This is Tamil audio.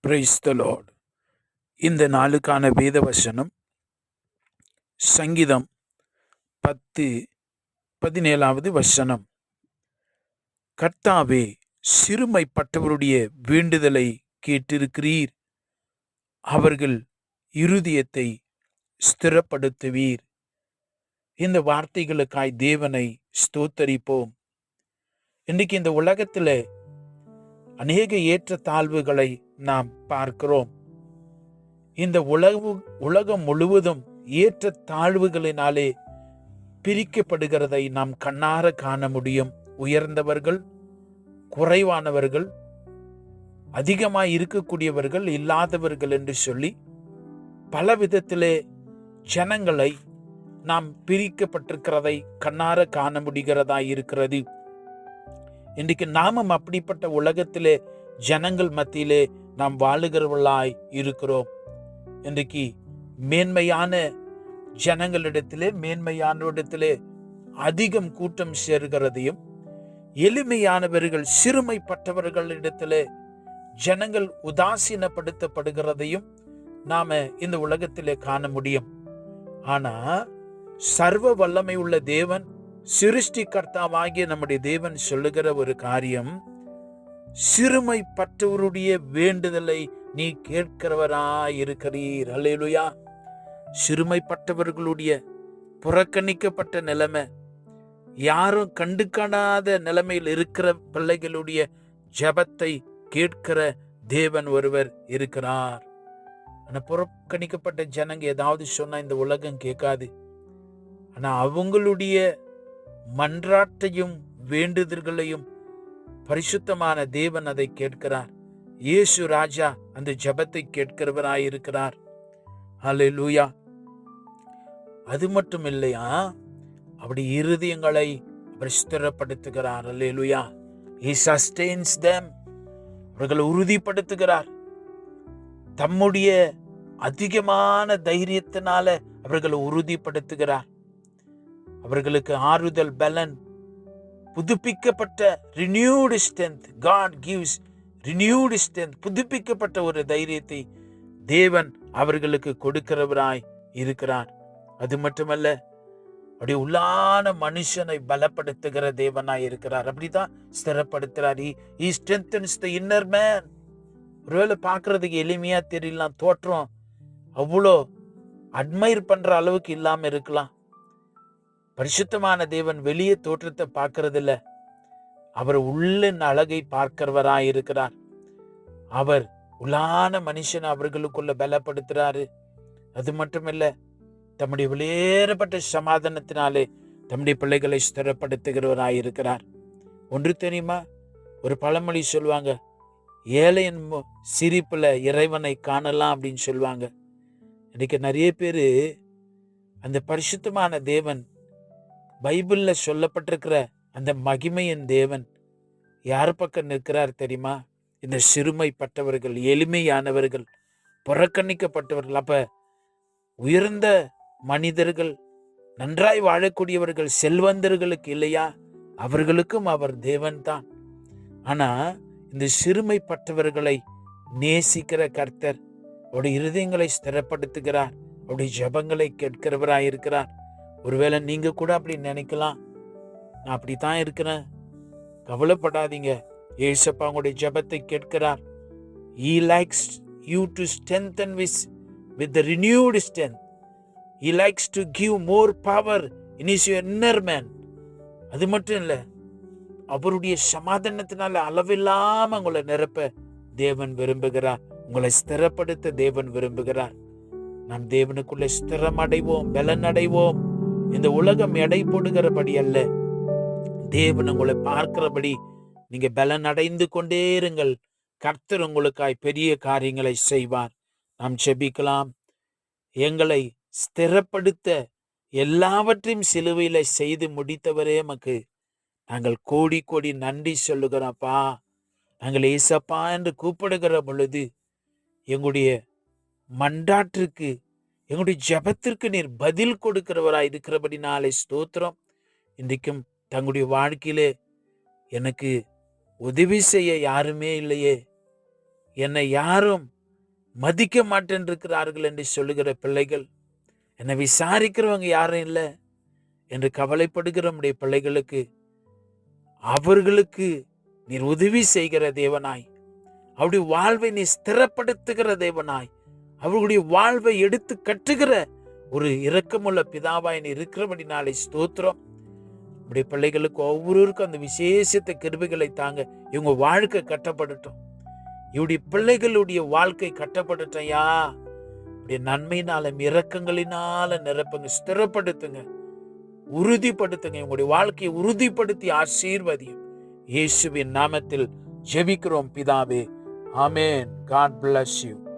பிரைஸ் த லார்ட் இந்த நாளுக்கான வேத வசனம் சங்கீதம் பத்து பதினேழாவது வசனம். கர்த்தாவே சிறுமைப்பட்டவருடைய வேண்டுதலை கேட்டிருக்கிறீர். அவர்கள் இருதயத்தை ஸ்திரப்படுத்துவீர். இந்த வார்த்தைகளுக்காய் தேவனை ஸ்தோத்தரிப்போம். இன்றைக்கு இந்த உலகத்தில் அநேக ஏற்ற தாழ்வுகளை நாம் பார்க்கிறோம். இந்த உலகு உலகம் முழுவதும் ஏற்ற தாழ்வுகளினாலே பிரிக்கப்படுகிறதை நாம் கண்ணார காண முடியும். உயர்ந்தவர்கள் குறைவானவர்கள் அதிகமாக இருக்கக்கூடியவர்கள் இல்லாதவர்கள் என்று சொல்லி பல விதத்திலே ஜனங்களை நாம் பிரிக்கப்பட்டிருக்கிறதை கண்ணார காண முடிகிறதா இருக்கிறது. இன்றைக்கு நாமும் அப்படிப்பட்ட உலகத்திலே ஜனங்கள் மத்தியிலே நாம் வாழுகிறவர்களாய் இருக்கிறோம். இன்றைக்கு மேன்மையான ஜனங்களிடத்திலே மேன்மையானவரிடத்திலே அதிகம் கூட்டம் சேர்கிறதையும் எளிமையானவர்கள் சிறுமைப்பட்டவர்களிடத்திலே ஜனங்கள் உதாசீனப்படுத்தப்படுகிறதையும் நாம இந்த உலகத்திலே காண முடியும். ஆனா சர்வ வல்லமை உள்ள தேவன் சிருஷ்டி கர்த்தாவாகிய நம்முடைய தேவன் சொல்லுகிற ஒரு காரியம் சிறுமைப்பட்டவருடைய வேண்டுதலை நீ கேட்கிறவராய் இருக்கிறீர் அல்லேலுயா சிறுமைப்பட்டவர்களுடைய புறக்கணிக்கப்பட்ட நிலைமை யாரும் கண்டு காணாத நிலைமையில் இருக்கிற பிள்ளைகளுடைய ஜபத்தை கேட்கிற தேவன் ஒருவர் இருக்கிறார். ஆனால் புறக்கணிக்கப்பட்ட ஜனங்க ஏதாவது சொன்னால் இந்த உலகம் கேட்காது. ஆனால் அவங்களுடைய மன்றாட்டையும் வேண்டுதல்களையும் பரிசுத்தமான தேவன் அதை கேட்கிறார். இயேசு ராஜா அந்த ஜபத்தை கேட்கிறவராயிருக்கிறார். ஹலே லூயா அது மட்டும் இல்லையா அப்படி இருதயங்களை பிரஸ்திரப்படுத்துகிறார் அல்லே லூயா ஹி சஸ்டெயின்ஸ் தேம் அவர்களை உறுதிப்படுத்துகிறார். தம்முடைய அதிகமான தைரியத்தினால அவர்களை உறுதிப்படுத்துகிறார். அவர்களுக்கு ஆறுதல் பலன் புதுப்பிக்கப்பட்ட renewed strength God gives renewed strength புதுப்பிக்கப்பட்ட ஒரு தைரியத்தை தேவன் அவர்களுக்கு கொடுக்கிறவராய் இருக்கிறார். அது மட்டுமல்ல அப்படி உள்ளான மனுஷனை பலப்படுத்துகிற தேவனாய் இருக்கிறார். அப்படிதான் ஸ்திரப்படுத்துறார் he strengthens the inner man ஒருவேளை பார்க்கறதுக்கு எளிமையா தெரியலாம் தோற்றம் அவ்வளோ அட்மைர் பண்ற அளவுக்கு இல்லாம இருக்கலாம். பரிசுத்தமான தேவன் வெளியே தோற்றத்தை பார்க்கறதில்ல. அவர் உள்ளின் அழகை பார்க்கிறவராய் இருக்கிறார். அவர் உள்ளான மனுஷன் அவர்களுக்குள்ள பலப்படுத்துறாரு. அது மட்டுமல்ல தம்முடைய வெளியேறப்பட்ட சமாதானத்தினாலே தம்முடைய பிள்ளைகளை ஸ்திரப்படுத்துகிறவராய் இருக்கிறார். ஒன்று தெரியுமா? ஒரு பழமொழி சொல்லுவாங்க ஏழையின் சிரிப்பில் இறைவனை காணலாம் அப்படின்னு சொல்லுவாங்க. இன்னைக்கு நிறைய பேர் அந்த பரிசுத்தமான தேவன் பைபிளில் சொல்லப்பட்டிருக்கிற அந்த மகிமையின் தேவன் யார் பக்கம் நிற்கிறார் தெரியுமா? இந்த சிறுமைப்பட்டவர்கள் எளிமையானவர்கள் புறக்கணிக்கப்பட்டவர்கள். அப்போ உயர்ந்த மனிதர்கள் நன்றாய் வாழக்கூடியவர்கள் செல்வந்தர்களுக்கு இல்லையா? அவர்களுக்கும் அவர் தேவன் தான் இந்த சிறுமைப்பட்டவர்களை நேசிக்கிற கர்த்தர் அவருடைய இருதயங்களை ஸ்திரப்படுத்துகிறார். அவருடைய ஜபங்களை கேட்கிறவராயிருக்கிறார். ஒருவேளை நீங்கள் கூட அப்படி நினைக்கலாம். நான் அப்படி தான் இருக்கிறேன். கவலைப்படாதீங்க. ஏசப்பா உங்களுடைய ஜபத்தை கேட்கிறார். He likes you to strengthen with with the renewed strength he likes to give more power in his your inner man அது மட்டும் இல்லை அவருடைய சமாதானத்தினால அளவில்லாம உங்களை நிரப்ப தேவன் விரும்புகிறார். உங்களை ஸ்திரப்படுத்த தேவன் விரும்புகிறார். நாம் தேவனுக்குள்ளே ஸ்திரம் அடைவோம் பலன் அடைவோம் இந்த உலகம் எடை போடுகிறபடி அல்ல. தேவன் உங்களை பார்க்கிறபடி நீங்க பலன் அடைந்து கொண்டே இருங்கள். கர்த்தர் உங்களுக்காய் பெரிய காரியங்களை செய்வார். நாம் செபிக்கலாம் எங்களை ஸ்திரப்படுத்த எல்லாவற்றையும் சிலுவையில செய்து முடித்தவரே நமக்கு. நாங்கள் கோடி கோடி நன்றி சொல்லுகிறோம்ப்பா நாங்கள் ஏசப்பா என்று கூப்பிடுகிற பொழுது எங்களுடைய மண்டாற்றுக்கு எங்களுடைய ஜபத்திற்கு நீர் பதில் கொடுக்கிறவராய் இருக்கிறபடி நாளை ஸ்தோத்திரம். இன்றைக்கும் தங்களுடைய வாழ்க்கையிலே எனக்கு உதவி செய்ய யாருமே இல்லையே. என்னை யாரும் மதிக்க மாட்டேன்றிருக்கிறார்கள் என்று சொல்லுகிற பிள்ளைகள் என்னை விசாரிக்கிறவங்க யாரும் இல்லை என்று கவலைப்படுகிற நம்முடைய பிள்ளைகளுக்கு அவர்களுக்கு நீர் உதவி செய்கிற தேவனாய் அவருடைய வாழ்வை நீ ஸ்திரப்படுத்துகிற தேவனாய் அவர்களுடைய வாழ்வை எடுத்து கற்றுகிற ஒரு இரக்கமுள்ள பிதாவாய் நீ இருக்கிறபடினாலே ஸ்தோத்திரம். நம்முடைய பிள்ளைகளுக்கு ஒவ்வொருவருக்கும் அந்த விசேஷத்த கிருபிகளை தாங்க இவங்க வாழ்க்கை கட்டப்படட்டும். இவருடைய பிள்ளைகளுடைய வாழ்க்கை கட்டப்படட்டையா? இப்படி நன்மையினால இரக்கங்களினால நிரப்புங்க ஸ்திரப்படுத்துங்க. உறுதிப்படுத்துங்க உங்களுடைய வாழ்க்கையை உறுதிப்படுத்தி ஆசீர்வதியும். இயேசுவின் நாமத்தில் ஜெபிக்கிறோம் பிதாவே. ஆமேன். God bless you.